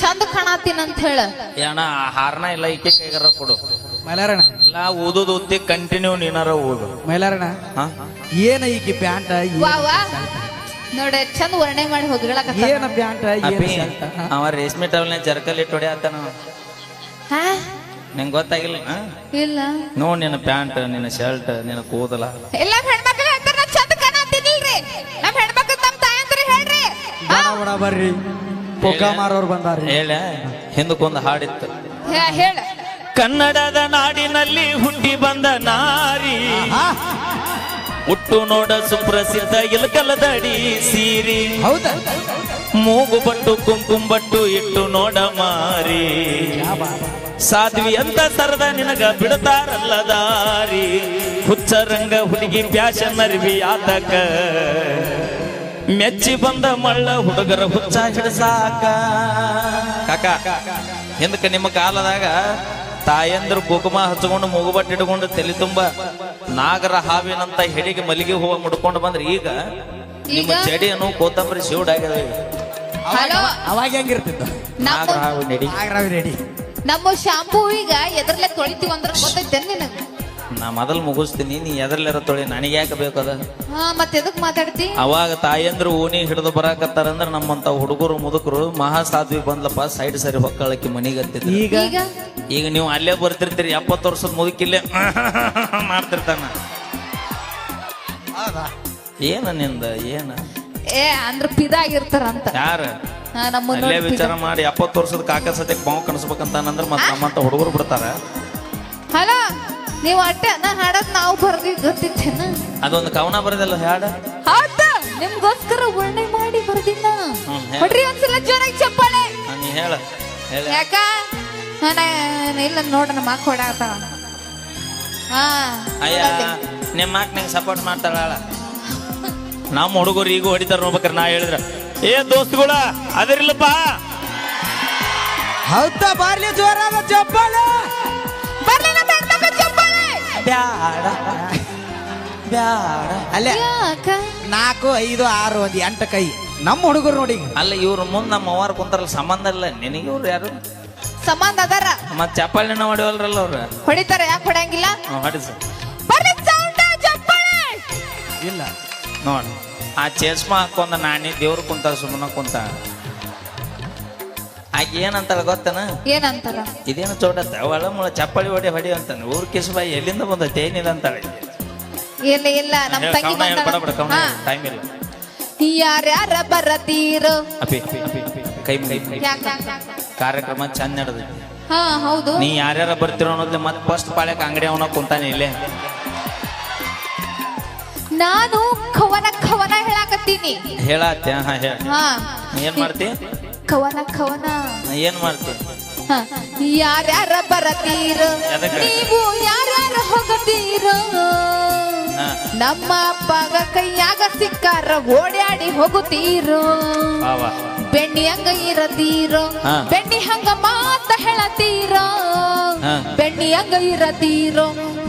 ಚಂದ ಕಾಣತ್ತೀನಿ ಅಂತ ಹೇಳ. ಏನ ಆ ಹಾರನ ಇಲ್ಲ ಈಕೆ ಕೈಗಾರ ಕೊಡು. ಮೈಲಾರಣ ಇಲ್ಲ ಓದೋದು ಓದ್ತಿ ಕಂಟಿನ್ಯೂ ನೀನಾರ ಓದು ಮೈಲಾರಣ ಹಾ? ಏನ ಈಕಿ ಪ್ಯಾಂಟ ವಾ ವಾ. ನೋಡ ಚಂದ ವರ್ಣೆ ಮಾಡಿ ಹೋಗ್ಗಳಕ ಏನ ಪ್ಯಾಂಟ ಅಪ್ಪಿ ಏನ ಶರ್ಟ? ಹಾ? ಅವ ರೇಷ್ಮೆ ಟವಲ್ನ ಜರ್ಕಲ್ ಇಟ್ಟು ಹೊಡ್ಯಾತಾನ. ಹಾ? ನಿಂಗೆ ಗೊತ್ತಾಗಿಲ್ಲ ಆ? ಇಲ್ಲ. ನೋಡ್ ನಿನ್ನ ಪ್ಯಾಂಟ್ ನಿನ್ನ ಶರ್ಟ್ ನಿನ್ನ ಕೂದಲ. ಎಲ್ಲ ಹೆಣ್ಮಕ್ಳು ಹೇಳ್ತಾರ ನಾ ಚಂದ ಕಾಣತ್ತೀನಿಲ್ರಿ ನಮ್ ಹೆಣ್ಮಕ್ಳು ತಮ್ಮ ತಾಯಂದ್ರ ಹೇಳ್ರಿ? ಬಡ ಬಡ ಬರ್ರಿ. ಪೊಕ್ಕ ಮಾರೋರು ಬಂದಾರಿ. ಹೇಳ. ಹಿಂದಕ್ಕೊಂದು ಹಾಡಿತ್ತು. ಹೇಳ. ಕನ್ನಡದ ನಾಡಿನಲ್ಲಿ ಹುಟ್ಟಿ ಬಂದ ನಾರಿ? ಹುಟ್ಟು ನೋಡ ಸುಪ್ರಸಿದ್ಧ ಇಲಕಲದಡಿ ಸೀರಿ. ಹೌದ. ಮೂಗು ಬಟ್ಟು ಕುಂಕುಂಬಟ್ಟು ಇಟ್ಟು ನೋಡ ಮಾರಿ. ಸಾಧ್ವಿ ಅಂತ ಸರದ ನಿನಗ ಬಿಡ್ತಾರಲ್ಲ ದಾರಿ. ಹುಚ್ಚರಂಗ ಹುಡುಗಿ ಪ್ಯಾಶನ್ ಅರಿವಿ ಆತಕ. ಮೆಚ್ಚಿ ಬಂದ ಮಳ್ಳ ಹುಡುಗರ ಹುಚ್ಚ ಹಿಡಸಾಕ. ಕಾಕ ಹಿಂದಕ್ಕೆ ನಿಮ್ಮ ಕಾಲದಾಗ ತಾಯಂದ್ರು ಕುಕುಮ ಹಚ್ಕೊಂಡು ಮೂಗುಬಟ್ಟು ಇಟ್ಕೊಂಡು ತಲೆ ತುಂಬ ನಾಗರ ಹಾವಿನಂತ ಹೆಡಿಗೆ ಮಲ್ಲಿಗೆ ಹೂವ ಮುಡ್ಕೊಂಡು ಬಂದ್ರೆ. ಈಗ ನಿಮ್ಮ ಚಡಿಯನ್ನು ಕೋತಂಬರಿ ಶಿವಡ್ ಆಗ್ಯದ ಅವಾಗ ನಾಗರ ಹಾವು ನೆಡಿ ನಮ್ಮ ಶಾಂಪೂ ಈಗ ಎದ್ರಲ್ಲೇ ತೊಳಿತೀವಿ ಅಂದ್ರೆ ಗೊತ್ತೈತೆ ನಿನಗ? ನಾ ಮೊದಲು ಮುಗಿಸ್ತೀನಿ ನೀ ಎದರ್ಲಿರ ತೊಳಿ ನನಗೆ ಯಾಕೆ ಬೇಕದ ಹಾ ಮತ್ತೆ ಎದಕ್ ಮಾತಾಡ್ತಿ? ಅವಾಗ ತಾಯಂದ್ರು ಓಣಿ ಹಿಡಿದು ಬರಾಕತ್ತಾರಂದ್ರ ನಮ್ಮಂತ ಹುಡುಗರು ಮುದುಕರು ಮಹಾ ಸಾಧ್ವಿ ಬಂದ್ಲಪ್ಪ ಸೈಡ್ ಸರಿ ಹೊಕ್ಕಳಕ್ಕೆ ಮನಿಗೆ ಈಗ? ಈಗ? ಈಗ ನೀವು ಅಲ್ಲೇ ಬರ್ತಿರ್ತೀರಿ ಎಪ್ಪತ್ತು ವರ್ಷದ ಮುದುಕಿಲ್ಲೇ ಮಾಡ್ತಿರ್ತಾನ. ಏನ ನಿಂದ ಏನ? ಏ ಅಂದ್ರ ಪಿದಾಗಿರ್ತಾರಂತ ಯಾರ? ಹಾ, ಅಲ್ಲೇ ನೋಡಿ ವಿಚಾರ ಮಾಡಿ ಎಪ್ಪತ್ತು ವರ್ಷದ ಕಾಕ ಸತ್ಯಕ್ಕೆ ಬಾವು ಕಣಿಸ್ಬೇಕಂತ ಅಂದ್ರೆ ಮತ್ತೆ ನಮ್ಮಂತ ಹುಡುಗರು ಬಿಡ್ತಾರ. ನೀವು ಅಟ್ಟೆ ನಾ ಹಾಡೋದ್ ನಾವು ಬರ್ದಿ ಗೊತ್ತಿತ್ತೇನ? ಅದೊಂದು ಕವನ ಬರದಲ್ಲ ಹಾಡ? ಹೌದಾ ನಿಮ್ಗೋಸ್ಕರ ವರ್ಣೆ ಮಾಡಿ ಬರ್ದಿನ ಬಿಡ್ರಿ ಒಂದ್ಸಲ ಜೋರಾಗಿ ಚಪ್ಪಾಳೆ. ನೀ ಹೇಳ ಹೇಳ. ಯಾಕ? ನಾನು ಇಲ್ಲ ನೋಡ ನಮ್ಮ ಅಕ್ಕ ಹೊಡಾತಾಳ ಹಾ ಅಯ್ಯ ನಿಮ್ಮ ಮಾಕ್ ನಂಗೆ ಸಪೋರ್ಟ್ ಮಾಡ್ತಾಳ ನಮ್ಮ ಹುಡುಗರು ಈಗ ಹೊಡಿತಾರ ನೋಡ್ಬೇಕಾರೆ ನಾ ಹೇಳಿದ್ರ. ಏ ದೋಸ್ತುಗಳ ಅದರಿಲ್ಲಪ್ಪ ಹೌದಾ ಬಾರ್ಲಿ ಜೋರಾದ ಚಪ್ಪಾಳೆ. ಬ್ಯಾಡ. ಬ್ಯಾಡ. ಅಲ್ಲೇ. ಯಾಕ? ನಾಲ್ಕು ಐದು ಆರು ಒಂದು ಎಂಟು ಕೈ. ನಮ್ಮ ಹುಡುಗರು ನೋಡಿ ಅಲ್ಲ ಇವ್ರ ಮುಂದೆ ನಮ್ಮ ಅವ್ವಾರ ಕುಂತಾರಲ್ಲ ಸಂಬಂಧ ಇಲ್ಲ. ನಿನಗೆ ಇವ್ರು ಯಾರು? ಸಂಬಂಧ ಅದಾರ. ಮತ್ ಚಪ್ಪಾಳಿನ ಹೊಡೆಯವಲ್ರಲ್ಲ ಅವ್ರು. ಹೊಡಿತಾರ ಯಾಕೆ ಹೊಡಂಗಿಲ್ಲ? ಬರ್ಲಿ ಸೌಂಡ ಚಪ್ಪಾಳೆ! ಇಲ್ಲ. ನೋಡಿ ಆ ಚೇಸ್ಮಾ ಹಾಕೊಂದ ನಾನಿ ದೇವ್ರು ಕುಂತ ಸುಮ್ಮನೆ ಕುಂತ. ಆಕೆ ಏನಂತಾಳ ಗೊತ್ತನ? ಏನಂತಾರ ಇದೇನು ಚೋಟತ್ತ ಒಳ ಮುಳ ಚಪ್ಪಳಿ ಹೊಡೆ ಹೊಡಿ ಅಂತಾನೆ. ಊರ್ ಕಿಸ್ಬಾಯಿ ಎಲ್ಲಿಂದ ಬಂದೈತೆ? ಏನಿಲ್ಲ ಅಂತಾಳೆ. ಇಲ್ಲ ಇಲ್ಲ ನಮ್ಮ ತಂಗಿ ಬಂದಾಳ. ಟೈಮ್ ಇಲ್ಲ. ಯಾರ್ಯಾರ ಬರತೀರೋ? ಅಪಿ. ಕೈ ಕೈ ಕಾರ್ಯಕ್ರಮ ಚಂದ ನಡೆದೈತಿ. ಹಾ ಹೌದು. ನೀ ಯಾರ್ಯಾರ ಬರ್ತಿರೋ ಅನ್ನೋದ್ಲೆ ಮತ್ತೆ ಫಸ್ಟ್ ಪಾಳ್ಯಕ್ ಅಂಗಡಿ ಅವನ ಕುಂತಾನೆ ಇಲ್ಲೇ. ನಾನು ಖವನ ಖವನ ಹೇಳಾಕತ್ತೀನಿ. ಹೇಳತ್ತೆ ಹಾ ಹೇಳ. ಹಾ. ಏನ್ ಮಾಡ್ತಿ? ಕವನ ಕವನ ಏನ್ ಮಾಡ್ತಿ ಹಾ. ಯಾರ್ಯಾರ ಬರತೀರ? ನೀವು ಯಾರ್ಯಾರ ಹೋಗತೀರ. ನಮ್ಮ ಅಪ್ಪಗ ಕೈಯಾಗ ಸಿಕ್ಕಾರ ಓಡ್ಯಾಡಿ ಹೋಗುತ್ತೀರೋ ಬೆಣ್ಣಿ ಹಂಗ ಇರತೀರೋ. ಬೆಣ್ಣಿ ಹಂಗ ಮಾತ ಹೇಳತೀರೋ. ಬೆಣ್ಣಿ ಹಂಗ ಇರತೀರೋ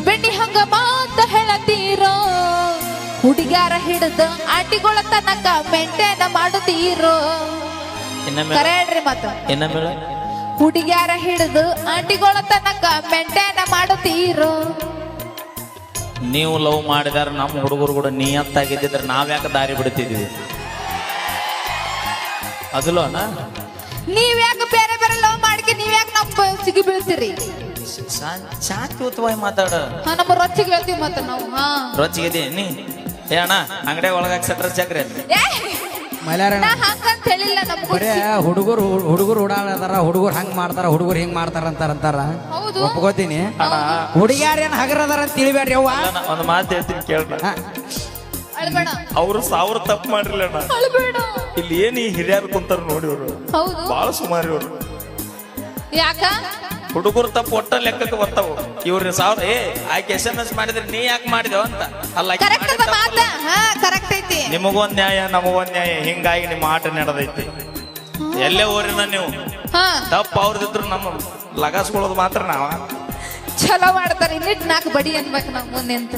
ಬೆಣ್ಣಿ ಹಂಗ ಮಾತ ಹೇಳತೀರೋ ಹುಡುಗ್ಯಾರ ಹಿಡಿದು ಆಟಿಗಳ ತನಕ ಮೆಂಟೇನ ಮಾಡುತ್ತೀರೋ ಕರೆ ಹೇಳ್ರಿ ಮತ್ತ. ಇನ್ನೊಮ್ಮೆ. ಹುಡುಗ್ಯಾರ ಹಿಡಿದು ಆಂಟಿಗಳ ತನಕ ಮೆಂಟೇನ ಮಾಡುತ್ತೀರೋ? ನೀವು ಲವ್ ಮಾಡಿದಾರ ನಮ್ಮ ಹುಡುಗರು ಕೂಡ ನಿಯತ್ತಾಗಿದ್ದಿದ್ರೆ ನಾವ್ ಯಾಕೆ ದಾರಿ ಬಿಡ್ತಿದ್ವಿ? ಅದಲ್ಲ ಅಣ್ಣ ನೀವ್ ಯಾಕೆ ಬೇರೆ ಬೇರೆ ಲವ್ ಮಾಡಿ ನೀವ್ ಯಾಕೆ ನಮ್ಮ ಸಿಗಿ ಬೀಳ್ತೀರಿ? ಶಾಂತಿಯುತವಾಗಿ ಮಾತಾಡ. ಹಾ ನಮ್ಮ ರೊಚ್ಚಿಗೆ ಹೇಳ್ತೀವಿ ಮತ್ತ ನಾವು ಹಾ. ರೊಚ್ಚಿಗಿದೆ ನೀ? ಏ ಅಣ್ಣ ಅಂಗಡಿ ಒಳಗಾಗ ಸಟ್ರ ಚಕ್ರೆ ಏ, ಮೈಲಾರಣ ಹೇಳಿಲ್ಲ ನಮ್ಗೂ ಬರೇ ಹುಡುಗರು ಹುಡುಗರು ಓಡಾಡದಾರ ಹುಡುಗರು ಹಂಗ್ ಮಾಡ್ತಾರ ಹುಡುಗರು ಹಿಂಗ್ ಮಾಡ್ತಾರ ಅಂತಾರ ಅಂತಾರ ಹೌದು. ಒಪ್ಕೋತೀನಿ. ಅಣ್ಣ ಹುಡುಗ್ಯಾರೇನ್ ಹಗರದಾರ ಅಂತ ತಿಳಿಬೇಡ್ರಿ ಅವ್ವ. ಒಂದು ಮಾತು ಹೇಳ್ತೀನಿ ಕೇಳ್ಬೇಡ ಹಾ, ಅಳ್ಬೇಡ. ಅವ್ರು ಸಾವಿರ ತಪ್ಪು ಮಾಡಿರ್ಲಿ ಅಣ್ಣ. ಅಳ್ಬೇಡ. ಇಲ್ಲಿ ಏನ್ ಈ ಹಿರಿಯರು ಕುಂತಾರ ನೋಡಿ ಅವರು ಹೌದು. ಬಹಳ ಸುಮಾರು ಇವ್ರು. ಯಾಕ? ಹುಡುಗರು ತಪ್ಪು ಒಟ್ಟ ಲೆಕ್ಕಕ್ಕೆ ಬರ್ತಾವು. ಇವ್ರ ಸಾವಿರ ಏ ಆಕೆ ಎಸ್ ಎಂ ಎಸ್ ಮಾಡಿದ್ರೆ ನೀ ಯಾಕೆ ಮಾಡಿದೆ ಅಂತ. ಅಲ್ಲ ಆಕಿ ಕರೆಕ್ಟ್ ಮಾಡಿದ್ ಅದ ಮಾತ. ತಪ್ಪಲ್ಲ. ಹಾ ಕರೆಕ್ಟ್ ಐತಿ. ನಿಮಗೊಂದ್ ನ್ಯಾಯ ನಮಗೊಂದ್ ನ್ಯಾಯ. ಹಿಂಗಾಗಿ ನಿಮ್ಮ ಆಟ ನಡೆದೈತಿ. ಎಲ್ಲೇ ಊರಿನ ನೀವು? ಹಾ. ತಪ್ಪು ಅವ್ರದಿದ್ರು ನಮ್ಮ ಲಗಾಸ್ಕೊಳ್ಳೋದು ಮಾತ್ರ ನಾವ. ಚಲೋ ಮಾಡ್ತಾರೆ. ನಾಲ್ಕು ಬಡಿ ಅನ್ಬೇಕು ನಾವು ಮುಂದೆ ಅಂತ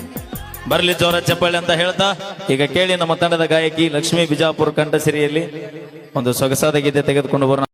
ಬರ್ಲಿ ಜೋರ ಚಪ್ಪಾಳೆ ಅಂತ ಹೇಳ್ತಾ. ಈಗ ಕೇಳಿ ನಮ್ಮ ತಂಡದ ಗಾಯಕಿ ಲಕ್ಷ್ಮೀ ಬಿಜಾಪುರ ಕಂಠಸಿರಿಯಲ್ಲಿ ಒಂದು ಸೊಗಸಾದ ಗೀತೆ ತೆಗೆದುಕೊಂಡು ಬರೋಣ.